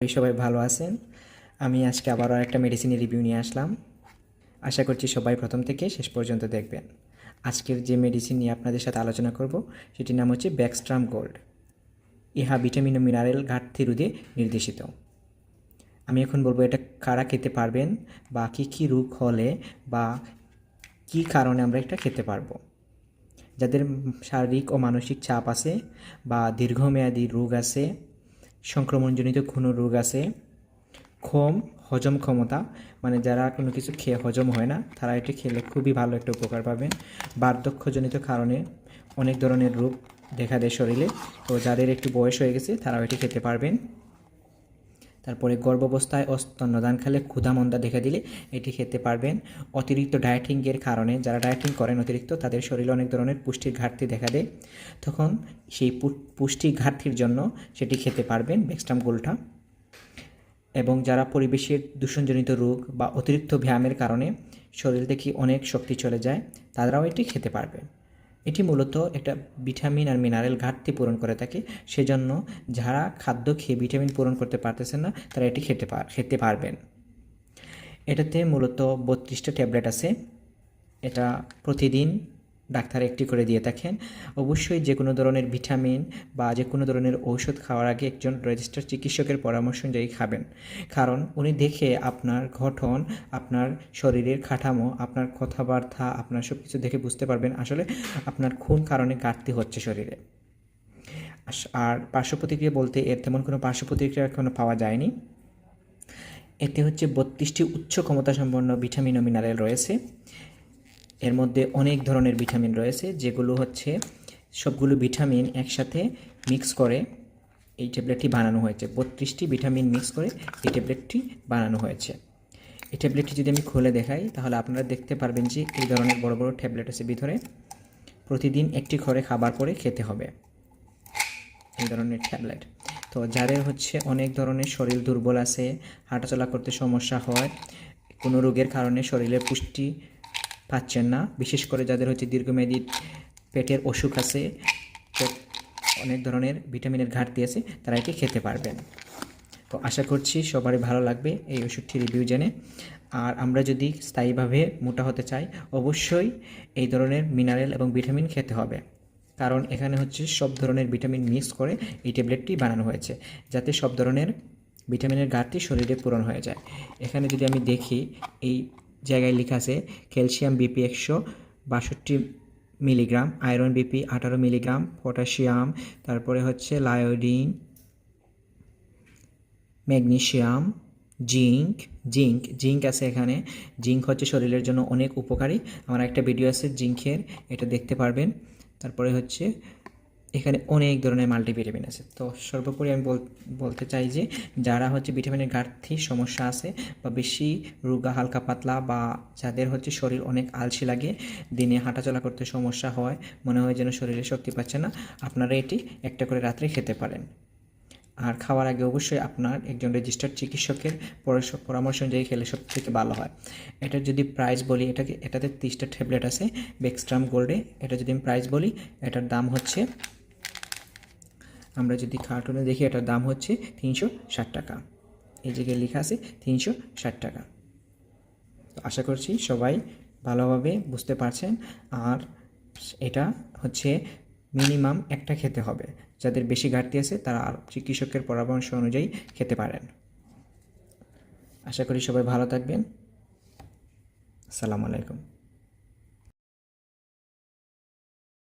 সবাই ভালো আছেন। আমি আজকে আবারও একটা মেডিসিনের রিভিউ নিয়ে আসলাম। আশা করছি সবাই প্রথম থেকে শেষ পর্যন্ত দেখবেন। আজকের যে মেডিসিন নিয়ে আপনাদের সাথে আলোচনা করব, সেটির নাম হচ্ছে ব্যাকস্ট্রাম গোল্ড ইহা ভিটামিন ও মিনারেল ঘাটতি রোধে নির্দেশিত। আমি এখন বলব এটা কারা খেতে পারবেন বা কী কী রোগ হলে বা কী কারণে আমরা এটা খেতে পারব। যাদের শারীরিক ও মানসিক চাপ আছে বা দীর্ঘমেয়াদী রোগ আছে সংক্রমণজনিত কোনো রোগ আছে? ক্ষম, হজম ক্ষমতা মানে যারা কোনো কিছু খেয়ে হজম হয় না, তারা এটি খেলে খুবই ভালো একটা উপকার পাবেন বার্ধক্যজনিত কারণে অনেক ধরনের রোগ দেখা দেয় শরীরে, তো যাদের একটু বয়স হয়ে গেছে, তারাও এটি খেতে পারবেন। তারপরে গর্ভাবস্থায় ও স্তন্যদান খেলে ক্ষুধামন্দা দেখা দিলে এটি খেতে পারবেন। অতিরিক্ত ডায়েটিংয়ের কারণে যারা ডায়েটিং করেন অতিরিক্ত, তাদের শরীরে অনেক ধরনের পুষ্টির ঘাটতি দেখা দেয়। তখন সেই পুষ্টি ঘাটতির জন্য সেটি খেতে পারবেন বেক্সটাম গোলটা। এবং যারা পরিবেশের দূষণজনিত রোগ বা অতিরিক্ত ব্যায়ামের কারণে শরীর থেকে অনেক শক্তি চলে যায়, তারাও এটি খেতে পারবে এটি মূলত একটা ভিটামিন আর মিনারেল ঘাটতি পূরণ করে থাকে। সেজন্য যারা খাদ্য খেয়ে ভিটামিন পূরণ করতে পারতেছে না, তারা এটি খেতে পার খেতে পারবেন। এটাতে মূলত বত্রিশটা ট্যাবলেট আছে। এটা প্রতিদিন ডাক্তার একটি করে দিয়ে থাকেন। অবশ্যই যে কোনো ধরনের ভিটামিন বা যে কোনো ধরনের ঔষধ খাওয়ার আগে একজন রেজিস্টার চিকিৎসকের পরামর্শ অনুযায়ী খাবেন। কারণ উনি দেখে আপনার গঠন, আপনার শরীরের কাঠামো, আপনার কথাবার্তা, আপনার সব কিছু দেখে বুঝতে পারবেন আসলে আপনার কোন কারণে ঘাটতি হচ্ছে শরীরে। আর পার্শ্ব প্রতিক্রিয়া বলতে এর তেমন কোনো পার্শ্ব প্রতিক্রিয়া এখনও পাওয়া যায়নি। এতে হচ্ছে বত্রিশটি উচ্চ ক্ষমতা সম্পন্ন ভিটামিন ও মিনারেল রয়েছে। এর মধ্যে অনেক ধরনের ভিটামিন রয়েছে, যেগুলো হচ্ছে সবগুলো ভিটামিন একসাথে মিক্স করে এই ট্যাবলেটটি বানানো হয়েছে। বত্রিশটি ভিটামিন মিক্স করে এই ট্যাবলেটটি বানানো হয়েছে। এই ট্যাবলেটটি যদি আমি খুলে দেখাই, তাহলে আপনারা দেখতে পারবেন যে এই ধরনের বড় বড় ট্যাবলেট আছে ভিতরে। প্রতিদিন একটি ঘরে খাবার পরে খেতে হবে এই ধরনের ট্যাবলেট। তো যাদের হচ্ছে অনেক ধরনের শরীর দুর্বল আছে, হাঁটাচলা করতে সমস্যা হয়, কোনো রোগের কারণে শরীরে পুষ্টি পাচ্ছেন না। বিশেষ করে যাদের হচ্ছে দীর্ঘমেয়াদী পেটের অসুখ আছে অনেক ধরনের ভিটামিনের ঘাটতি আছে, তারা এটি খেতে পারবেন। তো আশা করছি সবারই ভালো লাগবে এই ওষুধটি রিভিউ জেনে। আর আমরা যদি স্থায়ীভাবে মোটা হতে চাই, অবশ্যই এই ধরনের মিনারেল এবং ভিটামিন খেতে হবে। কারণ এখানে হচ্ছে সব ধরনের ভিটামিন মিক্স করে এই ট্যাবলেটটি বানানো হয়েছে, যাতে সব ধরনের ভিটামিনের ঘাটতি শরীরে পূরণ হয়ে যায়। এখানে যদি আমি দেখি, এই জায়গায় লেখা আছে, ক্যালসিয়াম বিপি একশো বাষট্টি মিলিগ্রাম, আয়রন বিপি আঠারো মিলিগ্রাম, পটাশিয়াম, তারপরে হচ্ছে iodine, magnesium, zinc zinc zinc আছে এখানে। জিঙ্ক হচ্ছে শরীরের জন্য অনেক উপকারী। আমার একটা ভিডিও আছে জিঙ্কের, এটা দেখতে পারবেন। তারপরে হচ্ছে এখানে অনেক ধরনের মাল্টিভিটামিন আছে। তো সর্বোপরি আমি বল- বলতে চাই যে, যারা হচ্ছে ভিটামিনের ঘাটতি, সমস্যা আছে বা বেশি রোগা, হালকা পাতলা বা যাদের হচ্ছে শরীর অনেক আলসি লাগে, দিনে হাঁটাচলা করতে সমস্যা হয়, মনে হয় যেন শরীরে শক্তি পাচ্ছে না, আপনারা এটি একটা করে রাত্রে খেতে পারেন। আর খাওয়ার আগে অবশ্যই আপনার একজন রেজিস্টার্ড চিকিৎসকের পরামর্শ অনুযায়ী খেলে সব থেকে ভালো হয়। এটা যদি প্রাইস বলি, এটাকে এটাতে তিরিশটা ট্যাবলেট আছে বেক্সট্রাম গোল্ডে এটা যদি আমি প্রাইস বলি, এটার দাম হচ্ছে আমরা যদি কার্টুনে দেখি, এটার দাম হচ্ছে তিনশো ষাট টাকা। এই জায়গায় লেখা আছে তিনশো ষাট টাকা। তো আশা করছি সবাই ভালোভাবে বুঝতে পারছেন। আর এটা হচ্ছে মিনিমাম একটা খেতে হবে। যাদের বেশি ঘাটতি আছে, তারা আর চিকিৎসকের পরামর্শ অনুযায়ী খেতে পারেন। আশা করি সবাই ভালো থাকবেন। আসসালামু আলাইকুম।